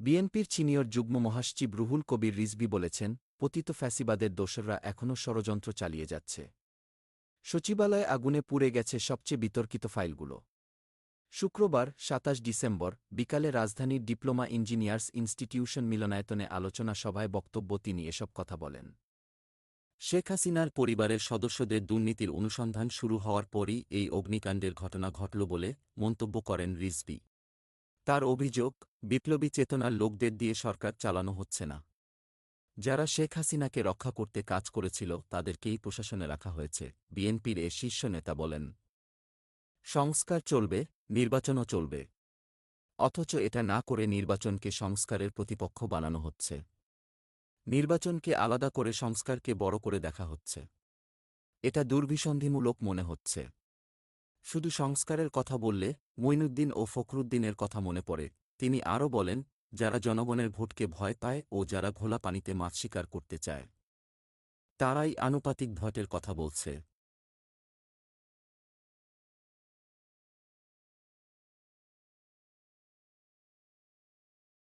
বিএনপির চিনিয়র যুগ্ম মহাসচিব রুহুল কবির রিজভী বলেছেন, পতিত ফ্যাসিবাদের দোসররা এখনও ষড়যন্ত্র চালিয়ে যাচ্ছে। সচিবালয়ে আগুনে পুড়ে গেছে সবচেয়ে বিতর্কিত ফাইলগুলো। শুক্রবার, সাতাশ ডিসেম্বর, বিকালে রাজধানীর ডিপ্লোমা ইঞ্জিনিয়ার্স ইনস্টিটিউশন মিলনায়তনে আলোচনা সভায় বক্তব্য তিনি এসব কথা বলেন। শেখ হাসিনার পরিবারের সদস্যদের দুর্নীতির অনুসন্ধান শুরু হওয়ার পরই এই অগ্নিকাণ্ডের ঘটনা ঘটল বলে মন্তব্য করেন রিজভী। তার অভিযোগ, বিপ্লবী চেতনার লোকদের দিয়ে সরকার চালানো হচ্ছে না। যারা শেখ হাসিনাকে রক্ষা করতে কাজ করেছিল, তাদেরকেই প্রশাসনে রাখা হয়েছে, বিএনপির এ শীর্ষ নেতা বলেন। সংস্কার চলবে, নির্বাচনও চলবে। অথচ এটা না করে নির্বাচনকে সংস্কারের প্রতিপক্ষ বানানো হচ্ছে। নির্বাচনকে আলাদা করে সংস্কারকে বড় করে দেখা হচ্ছে। এটা দুর্বিসন্ধিমূলক মনে হচ্ছে। শুধু সংস্কারের কথা বললে মঈনুদ্দিন ও ফখরুদ্দিনের কথা মনে পড়ে। তিনি আরও বলেন, যারা জনগণের ভোটকে ভয় পায় ও যারা ঘোলা পানিতে মাছ শিকার করতে চায়, তারাই আনুপাতিক ভোটের কথা বলছে।